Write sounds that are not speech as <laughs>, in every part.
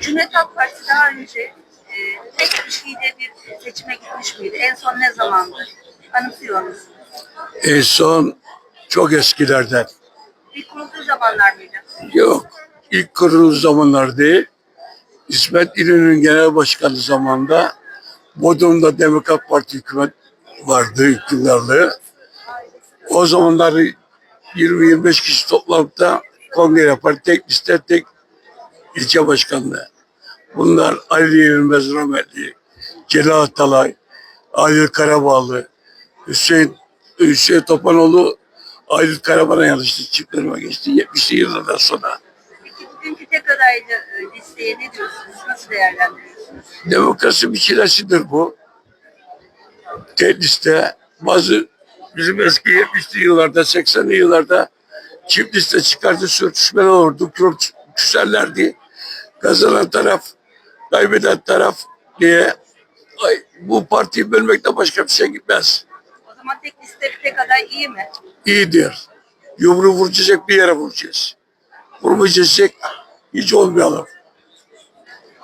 Cumhuriyet Halk Partisi daha önce e, tek kişiyle bir seçime gitmiş miydi? En son ne zamandı? Anımsıyor musunuz? En son çok eskilerden. Bir kurulduğu zamanlar mıydı? Yok. İlk kurulu zamanlar değil. İsmet İnönü'nün genel başkanı zamanında Bodrum'da Demokrat Parti hükümet vardı iktidarlı. O zamanlar 20-25 kişi toplanıp da kongre yapar. Tek liste tek ilçe başkanlığı. Bunlar Ali Yenilmez Rahmetli, Celal Atalay, Aydın Karabağlı, Hüseyin, Hüseyin Topanoğlu Aydın Karaman'a yanlıştı. Çiftlerime geçti 70'li yıllardan sonra. Bugünkü tek adaylı e, listeye ne diyorsunuz? Nasıl değerlendiriyorsunuz? Demokrasi bir çilesidir bu. Tek liste bazı bizim eski 70'li yıllarda 80'li yıllarda çift liste çıkardı sürtüşmeler olurdu. Küserlerdi kazanan taraf, kaybeden taraf diye ay, bu partiyi bölmekte başka bir şey gitmez. O zaman tek liste tek aday iyi mi? İyidir. Yumru vuracak bir yere vuracağız. Vurmayacaksak hiç olmayalım.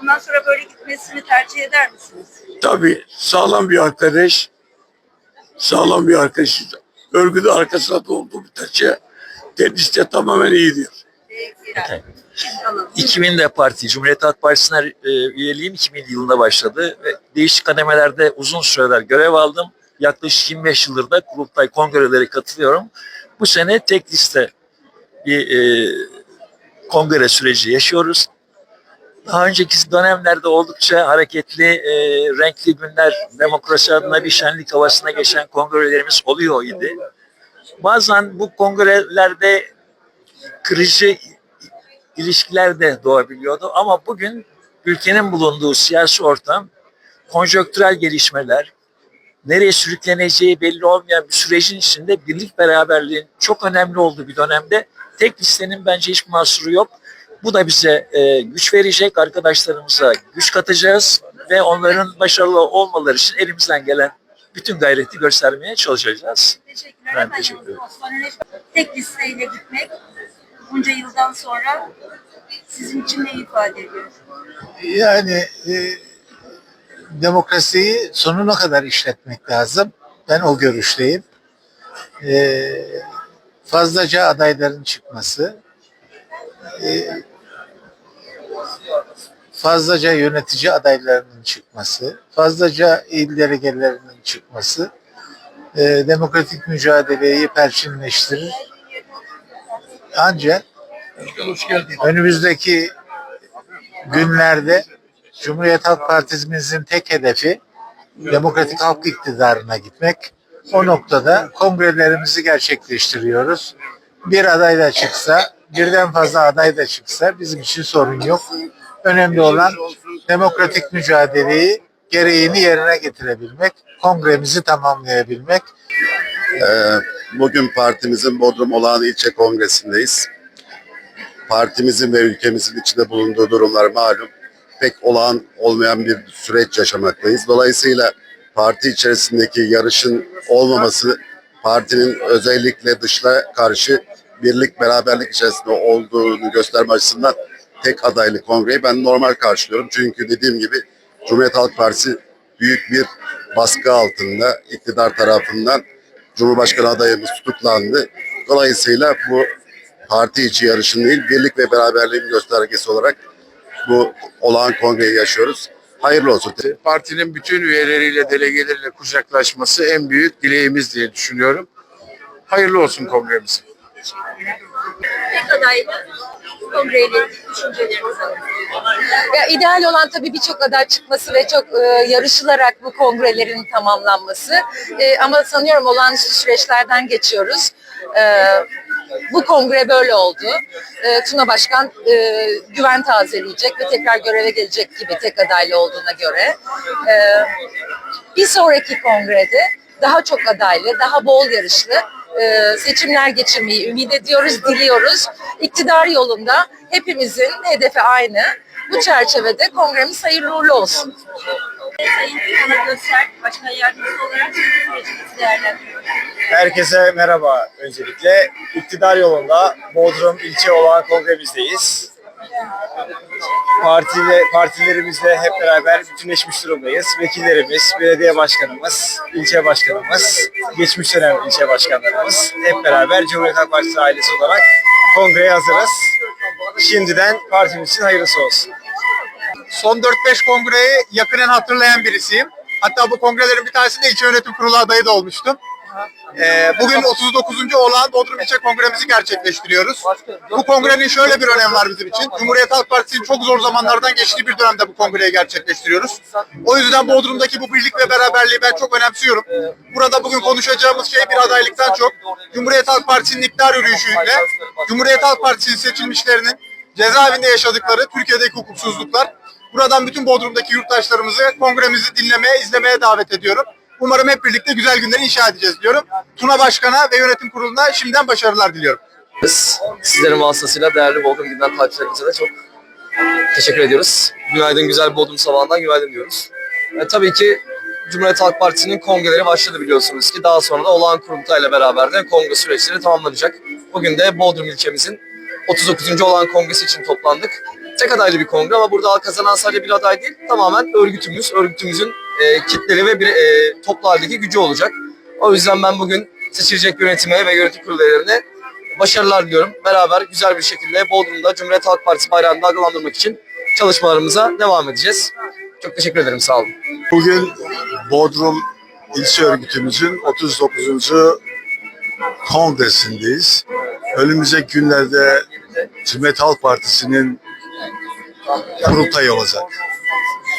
Bundan sonra böyle gitmesini tercih eder misiniz? Tabii. Sağlam bir arkadaş, sağlam bir arkadaş. Örgüde arkasında olduğu müddetçe teniste tamamen iyidir. Peki. Okay. 2000 de parti, Cumhuriyet Halk Partisi'ne e, üyeliğim 2000 yılında başladı. Ve değişik kademelerde uzun süreler görev aldım. Yaklaşık 25 yıldır da kurultay kongrelere katılıyorum. Bu sene tek liste bir e, kongre süreci yaşıyoruz. Daha önceki dönemlerde oldukça hareketli, e, renkli günler, demokrasi adına bir şenlik havasına geçen kongrelerimiz oluyor idi. Bazen bu kongrelerde kırıcı ilişkiler de doğabiliyordu. Ama bugün ülkenin bulunduğu siyasi ortam, konjonktürel gelişmeler, nereye sürükleneceği belli olmayan bir sürecin içinde birlik beraberliğin çok önemli olduğu bir dönemde tek listenin bence hiç mahsuru yok. Bu da bize e, güç verecek, arkadaşlarımıza güç katacağız ve onların başarılı olmaları için elimizden gelen bütün gayreti göstermeye çalışacağız. Teşekkürler. Ben teşekkür ederim. Tek listeyle gitmek bunca yıldan sonra sizin için ne ifade ediyor? Yani e, demokrasiyi sonuna kadar işletmek lazım. Ben o görüşteyim. E, fazlaca adayların çıkması, e, fazlaca yönetici adaylarının çıkması, fazlaca il delegelerinin çıkması e, demokratik mücadeleyi perçinleştirir. Ancak önümüzdeki günlerde Cumhuriyet Halk Partimizin tek hedefi demokratik halk iktidarına gitmek. O noktada kongrelerimizi gerçekleştiriyoruz. Bir aday da çıksa, birden fazla aday da çıksa bizim için sorun yok. Önemli olan demokratik mücadeleyi gereğini yerine getirebilmek, kongremizi tamamlayabilmek. Ee, Bugün partimizin Bodrum Olağan İlçe Kongresi'ndeyiz. Partimizin ve ülkemizin içinde bulunduğu durumlar malum. Pek olağan olmayan bir süreç yaşamaktayız. Dolayısıyla parti içerisindeki yarışın olmaması partinin özellikle dışla karşı birlik beraberlik içerisinde olduğunu gösterme açısından tek adaylı kongreyi ben normal karşılıyorum. Çünkü dediğim gibi Cumhuriyet Halk Partisi büyük bir baskı altında iktidar tarafından Cumhurbaşkanı adayımız tutuklandı. Dolayısıyla bu parti içi yarışın değil, birlik ve beraberliğin göstergesi olarak bu olağan kongreyi yaşıyoruz. Hayırlı olsun. partinin bütün üyeleriyle, delegeleriyle kucaklaşması en büyük dileğimiz diye düşünüyorum. Hayırlı olsun kongremiz. İlgili düşüncelerinizi. Ya ideal olan tabii birçok aday çıkması ve çok e, yarışılarak bu kongrelerin tamamlanması. E, ama sanıyorum olağanüstü süreçlerden geçiyoruz. E, bu kongre böyle oldu. E, Tuna Başkan e, güven tazeleyecek ve tekrar göreve gelecek gibi tek adaylı olduğuna göre. E, bir sonraki kongrede daha çok adaylı, daha bol yarışlı e, seçimler geçirmeyi ümit ediyoruz, diliyoruz. İktidar yolunda hepimizin hedefi aynı. Bu çerçevede kongremiz hayırlı uğurlu olsun. Sayın Ana Göster, Başkan Yardımcısı olarak sürecinizi değerlendiriyoruz. Herkese merhaba öncelikle. İktidar yolunda Bodrum ilçe olan kongremizdeyiz. Partiyle, partilerimizle hep beraber bütünleşmiş durumdayız. Vekillerimiz, belediye başkanımız, ilçe başkanımız, geçmiş dönem ilçe başkanlarımız hep beraber Cumhuriyet Halk Partisi ailesi olarak kongreye hazırız. Şimdiden partimiz için hayırlısı olsun. son 4-5 kongreyi yakinen hatırlayan birisiyim. Hatta bu kongrelerin bir tanesinde ilçe yönetim kurulu adayı da olmuştum. Ee, bugün 39. olan Bodrum İlçe Kongremizi gerçekleştiriyoruz. Bu kongrenin şöyle bir önemi var bizim için. Cumhuriyet Halk Partisi'nin çok zor zamanlardan geçtiği bir dönemde bu kongreyi gerçekleştiriyoruz. O yüzden Bodrum'daki bu birlik ve beraberliği ben çok önemsiyorum. Burada bugün konuşacağımız şey bir adaylıktan çok Cumhuriyet Halk Partisi'nin iktidar yürüyüşüyle Cumhuriyet Halk Partisi'nin seçilmişlerinin cezaevinde yaşadıkları Türkiye'deki hukuksuzluklar. Buradan bütün Bodrum'daki yurttaşlarımızı kongremizi dinlemeye, izlemeye davet ediyorum. Umarım hep birlikte güzel günler inşa edeceğiz diyorum. Tuna Başkan'a ve yönetim kuruluna şimdiden başarılar diliyorum. Sizlerin vasıtasıyla değerli Bodrum Günden takipçilerimize de çok teşekkür ediyoruz. Günaydın güzel Bodrum sabahından günaydın diyoruz. E, tabii ki Cumhuriyet Halk Partisi'nin kongreleri başladı biliyorsunuz ki daha sonra da olağan kurultayla beraber de kongre süreçleri tamamlanacak. Bugün de Bodrum ilçemizin 39. olağan kongresi için toplandık. Tek adaylı bir kongre ama burada kazanan sadece bir aday değil, tamamen örgütümüz, örgütümüzün e, kitleri ve bir e, toplu gücü olacak. O yüzden ben bugün seçilecek yönetime ve yönetim kurulu başarılar diliyorum. Beraber güzel bir şekilde Bodrum'da Cumhuriyet Halk Partisi bayrağını dalgalandırmak için çalışmalarımıza devam edeceğiz. Çok teşekkür ederim, sağ olun. Bugün Bodrum İlçe Örgütümüzün 39. kongresindeyiz. Önümüzdeki günlerde Cumhuriyet Halk Partisi'nin kurultayı olacak.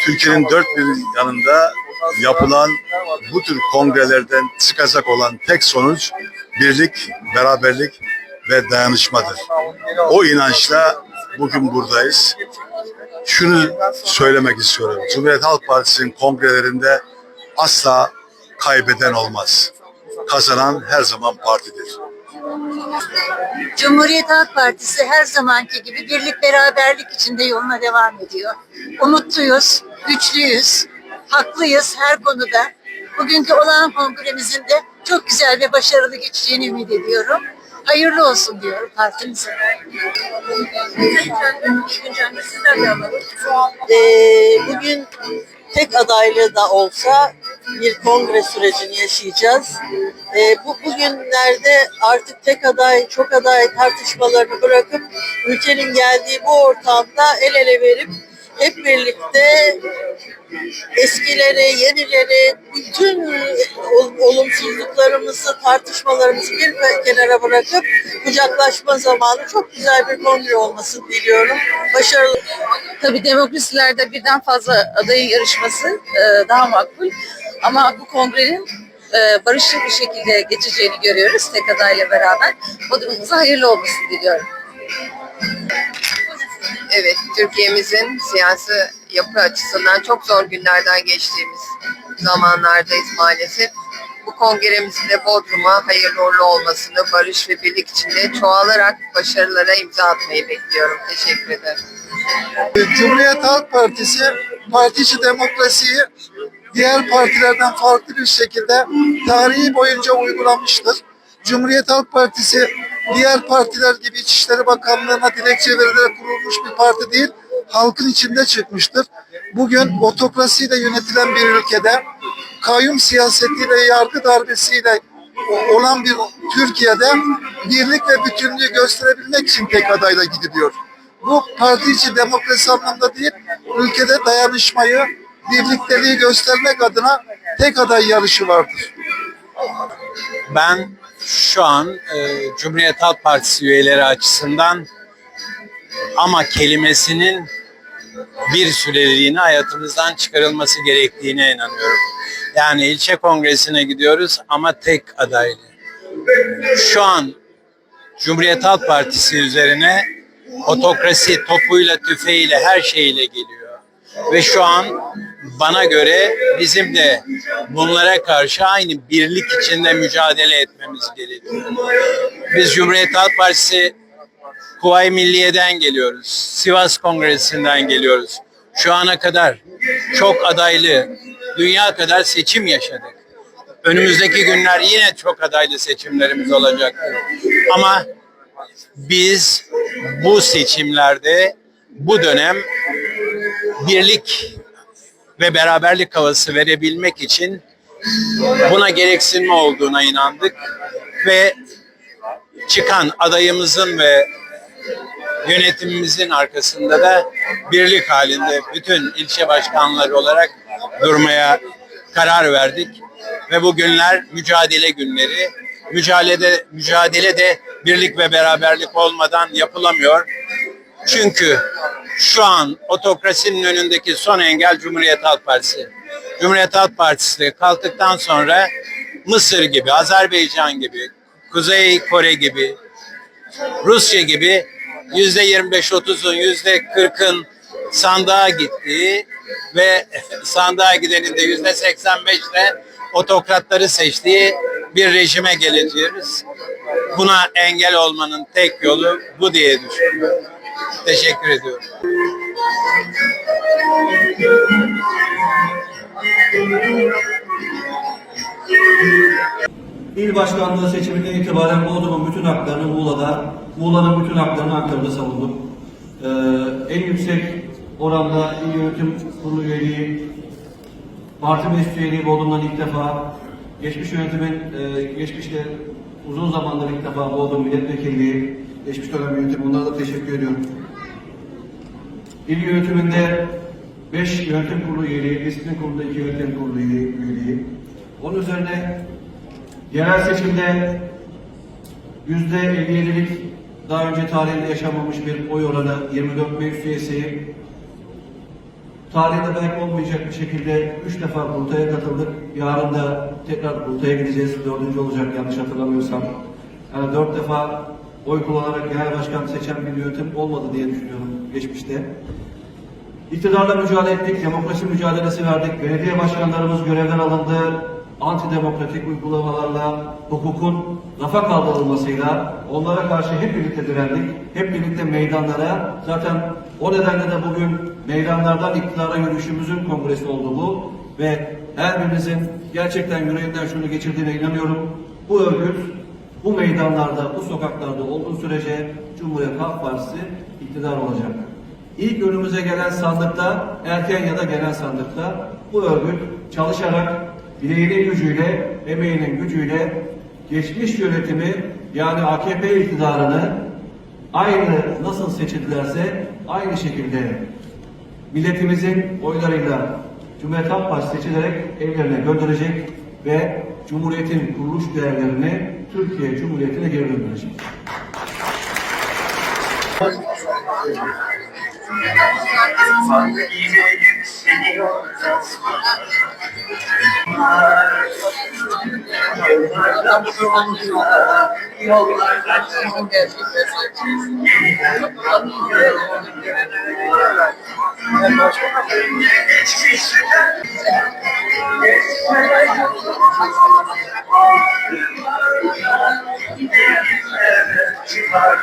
Türkiye'nin dört bir yanında yapılan bu tür kongrelerden çıkacak olan tek sonuç birlik, beraberlik ve dayanışmadır. O inançla bugün buradayız. Şunu söylemek istiyorum. Cumhuriyet Halk Partisi'nin kongrelerinde asla kaybeden olmaz. Kazanan her zaman partidir. Cumhuriyet Halk Partisi her zamanki gibi birlik beraberlik içinde yoluna devam ediyor. Umutluyuz, güçlüyüz, haklıyız her konuda. Bugünkü olağan kongremizin de çok güzel ve başarılı geçeceğini ümit ediyorum. Hayırlı olsun diyorum partimize. Ee, bugün tek adaylı da olsa bir kongre sürecini yaşayacağız. Ee, bu bugünlerde artık tek aday, çok aday tartışmalarını bırakıp ülkenin geldiği bu ortamda el ele verip hep birlikte eskileri, yenileri, bütün ol- olumsuzluklarımızı, tartışmalarımızı bir kenara bırakıp kucaklaşma zamanı çok güzel bir kongre olmasını diliyorum. Başarılı Tabii demokrasilerde birden fazla adayın yarışması e, daha makbul. Ama bu kongrenin e, barışçıl bir şekilde geçeceğini görüyoruz tek adayla beraber. Bodrum'umuza hayırlı olmasını diliyorum. Evet, Türkiye'mizin siyasi yapı açısından çok zor günlerden geçtiğimiz zamanlardayız maalesef. Bu kongremizin de Bodrum'a hayırlı uğurlu olmasını, barış ve birlik içinde çoğalarak başarılara imza atmayı bekliyorum. Teşekkür ederim. Cumhuriyet Halk Partisi parti demokrasiyi diğer partilerden farklı bir şekilde tarihi boyunca uygulamıştır. Cumhuriyet Halk Partisi diğer partiler gibi İçişleri Bakanlığı'na dilekçe verilerek kurulmuş bir parti değil, halkın içinde çıkmıştır. Bugün otokrasiyle yönetilen bir ülkede kayyum siyasetiyle, yargı darbesiyle olan bir Türkiye'de birlik ve bütünlüğü gösterebilmek için tek adayla gidiliyor. Bu parti içi demokrasi anlamında değil, ülkede dayanışmayı, birlikteliği göstermek adına tek aday yarışı vardır. Ben şu an e, Cumhuriyet Halk Partisi üyeleri açısından ama kelimesinin bir süreliğine hayatımızdan çıkarılması gerektiğine inanıyorum. Yani ilçe kongresine gidiyoruz ama tek adaylı. Şu an Cumhuriyet Halk Partisi üzerine otokrasi topuyla, tüfeğiyle, her şeyiyle geliyor. Ve şu an bana göre bizim de bunlara karşı aynı birlik içinde mücadele etmemiz gerekiyor. Biz Cumhuriyet Halk Partisi Kuvayi Milliye'den geliyoruz. Sivas Kongresi'nden geliyoruz. Şu ana kadar çok adaylı, dünya kadar seçim yaşadık. Önümüzdeki günler yine çok adaylı seçimlerimiz olacaktır. Ama biz bu seçimlerde bu dönem birlik ve beraberlik havası verebilmek için buna gereksinme olduğuna inandık ve çıkan adayımızın ve yönetimimizin arkasında da birlik halinde bütün ilçe başkanları olarak durmaya karar verdik ve bu günler mücadele günleri. Mücadele mücadele de birlik ve beraberlik olmadan yapılamıyor. Çünkü şu an otokrasinin önündeki son engel Cumhuriyet Halk Partisi. Cumhuriyet Halk Partisi kalktıktan sonra Mısır gibi, Azerbaycan gibi, Kuzey Kore gibi, Rusya gibi yüzde 25-30'un yüzde 40'ın sandığa gittiği ve <laughs> sandığa gidenin de yüzde 85'le otokratları seçtiği bir rejime geleceğiz. Buna engel olmanın tek yolu bu diye düşünüyorum. Teşekkür ediyorum. İl başkanlığı seçiminden itibaren Bodrum'un bütün haklarını Muğla'da, Muğla'nın bütün haklarını Ankara'da savundum. Ee, en yüksek oranda il yönetim kurulu üyeliği, parti meclis üyeliği Bodrum'dan ilk defa, geçmiş yönetimin, e, geçmişte uzun zamandır ilk defa Bodrum milletvekilliği, geçmiş dönem yönetim, onlara da teşekkür ediyorum. İl yönetiminde 5 yönetim kurulu üyeliği, disiplin kurulunda 2 yönetim kurulu üyeliği. Onun üzerine Yerel seçimde yüzde 57'lik daha önce tarihinde yaşanmamış bir oy oranı 24 meclis üyesi tarihinde belki olmayacak bir şekilde üç defa kurultaya katıldık. Yarın da tekrar kurultaya gideceğiz. Dördüncü olacak yanlış hatırlamıyorsam. Yani dört defa oy kullanarak genel başkan seçen bir yönetim olmadı diye düşünüyorum geçmişte. İktidarla mücadele ettik, demokrasi mücadelesi verdik. Belediye başkanlarımız görevden alındı. Antidemokratik uygulamalarla, hukukun rafa kaldırılmasıyla onlara karşı hep birlikte direndik. Hep birlikte meydanlara, zaten o nedenle de bugün meydanlardan iktidara yürüyüşümüzün kongresi oldu bu. Ve her birimizin gerçekten yüreğinden şunu geçirdiğine inanıyorum. Bu örgüt bu meydanlarda, bu sokaklarda olduğu sürece Cumhuriyet Halk Partisi iktidar olacak. İlk önümüze gelen sandıkta, erken ya da gelen sandıkta bu örgüt çalışarak bileğinin gücüyle, emeğinin gücüyle geçmiş yönetimi yani AKP iktidarını aynı nasıl seçildilerse aynı şekilde milletimizin oylarıyla Cumhuriyet Halk Partisi seçilerek evlerine gönderecek ve Cumhuriyet'in kuruluş değerlerini Türkiye Cumhuriyeti'ne geri Sanki yine seni Yollardan sonra, yollardan sonra Geçmişten, geçmeden Çıkar